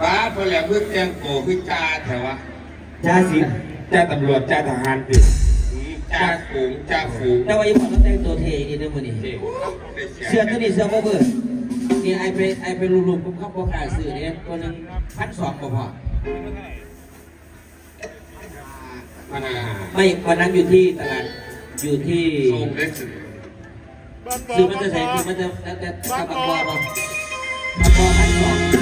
ฟ้าพปลี่ยนพื้นแจงโกคือจ้าแถวะจ้าสิจ้าตำรวจจ้าทหารดิจ้าฝูงจ้าฝูงแต่ว่าอีพอต้องแต่งตัวเทนี่นะมันนี่เสื้อตัวนี้เสื้อโบเบอร์นี่ไอไปไอไปรูปๆผมเข้าโปรากรสื่อเนี่ยตัวนึงพันสองกว่าพอไม่วันนั้นอยู่ที่ตลาดอยู่ที่ซื้อมันจะใส่ซื้อมันจะจะจะกระบอกบอกกรบอกพันสอง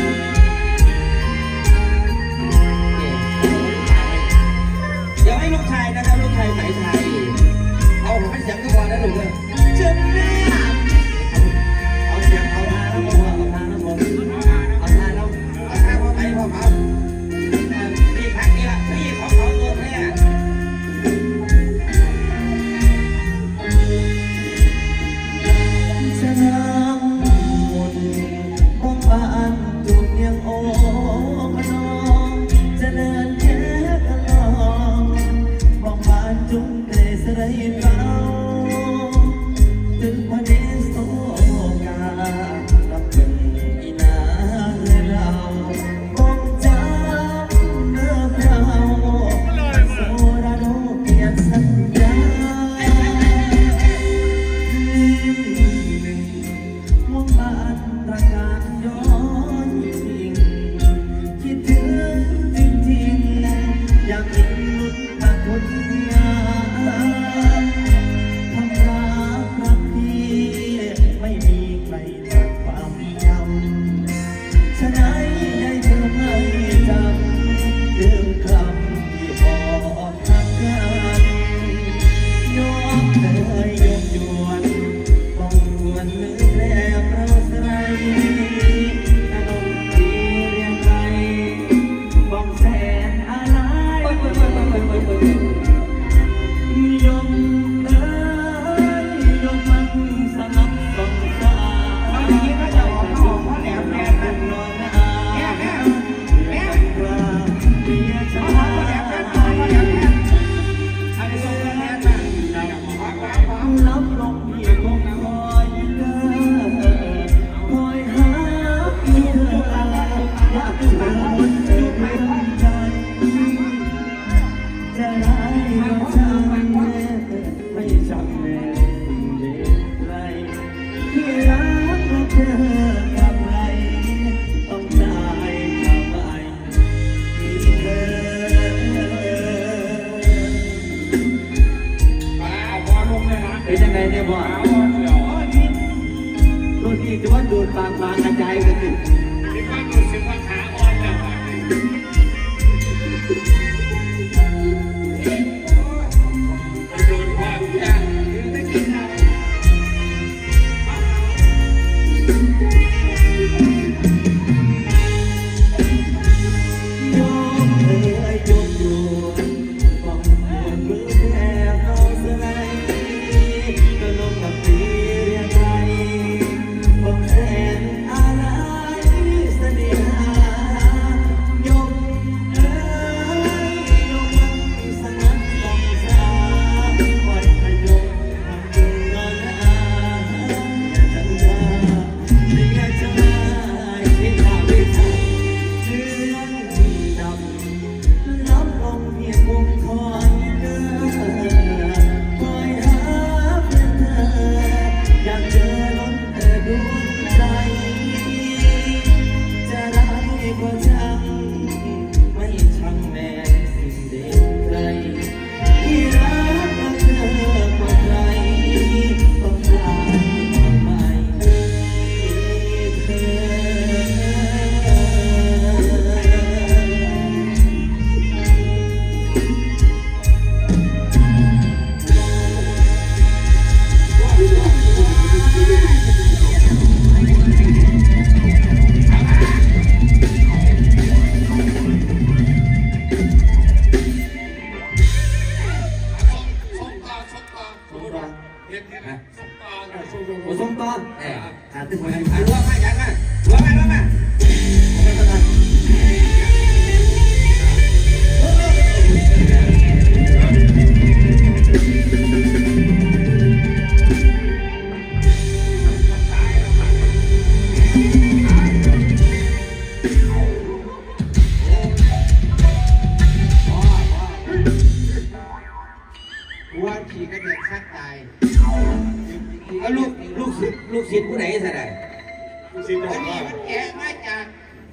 ฮะโอ้ส้มตอนหาตึกไว้ให้ใคร ว่ามายังไงว่ามาว่ามา ลูกศิษย์ผู้ไหนซะได้สิบดออักนนี้ว่ามันแกะมาจาก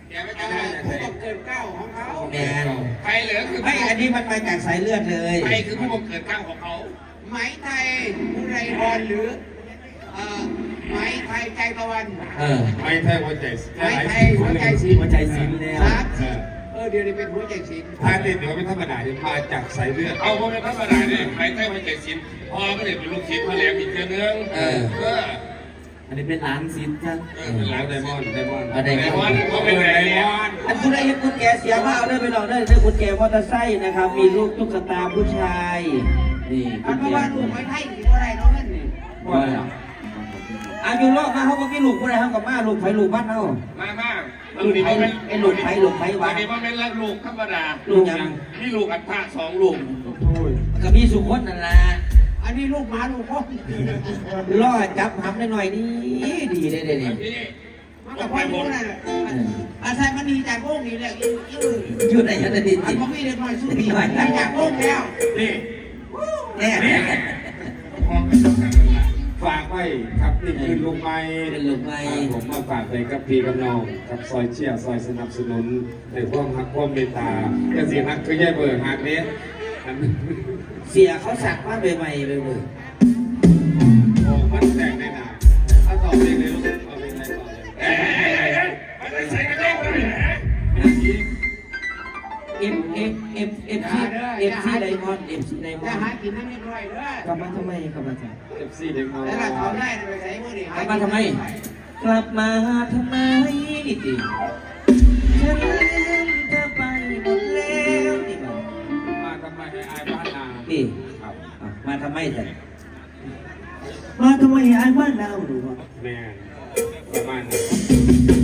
แกไม่เอ่ได้อผู้บังเกิดเกล้าของเขาแมนใครเหลือคือไม่อันนี้มันมาจากสายเลือดเลยใครคือผู้บังเกิดกล้าของเขาไหมไทยผู้ไรพรหรือเอ่อไหมไทยใจตะวันเออไม่ใช่หัวใจไหมไทยหัวใจศิลหัวใจศิลป์แล้วครับเออเดี๋ยวนี้เป็นหัวใจศิลป์ถ้าเด็กเดี๋ยวไม่ธรรมดาเนี่ยมาจากสายเลือดเอาเพราะเป็นธรรมดาเนี่ยใครใช่หัวใจศิลป์พอก็เลยเป็นลูกศิษย์มาแล้วอีกเดือนนึงเออเออ อันนี้เป็นร้านศิลป์จ้ะเออเป็นร้านไดมอนด์ไดมอนด์เอาไดมอนด์เขาเป็นไดมอนด์อันคุณได้เห็นกุญแจเสียผ้าเอาได้ไปลองได้ได้กุญแจมอเตอร์ไซค์นะครับ มีลูกตุ๊กตาผู้ชาย นี่กุอันญเพราะแจว่าลูกไหมไทยสิบ่ได้เนาะนั่นนี่ว่าอายุรอบมาเขาก็มีลูกผู้ใดเขากับมาลูกไผลูกบ้านเขามามาลูกไผ่ไอ้ลูกไผ่ลูกไผ่วะวันนี้มันเป็นลูกธรรมดา ลูกยังมีลูกอันพาสองลูกก็มีสุขคนนั่นแหละ อันนี้ลูกหมาลูกพ่อล่อจับหำได้หน่อยนี่ดีได้เลยนี่มันกับพ่อรู้นั่นแหละอาศัยมันดีจากโลกนี้แหละยืดยืดอยู่ในยันดินอันพอมีเด็กน้อยสู้ดีดีจากโลกแล้วนี่แน่ฝากไว้ครับนี่คือลุงไม้เป็นลูกไม้ผมมาฝากไปกับพี่กับน้องกับซอยเชียร์ซอยสนับสนุนในความฮักความเมตตาแต่สิฮักคือแย่เบอร์ฮักเนี้ย เสียเขาสักมาใบใหม่ไปเลยโอ้มันแตกได้นาถ้าตอบเองเลยลูกเอาเป็นไรต่อเลยเอ้ยเอ้ยเอ้ยมันไม่ใช่กระจกเลยแหมเอฟเอฟเอฟเอฟซีเอฟซีไดมอนด์เอฟซีไดมจะนหาด์กินนั่นนิดหน่อยเด้อกลับมาทำไมกลับมาจ้ะเอฟซีเด็กน้อยแล้วเราเขาได้ไปใช้มือดิกลับมาทำไม กลับมาทำไมนี่ติฉัน บ้านนานี่ครับอะมาทำไมแต่มาทำไมไอ้บ้านเราหรือวะ แม่ประมาณนั้น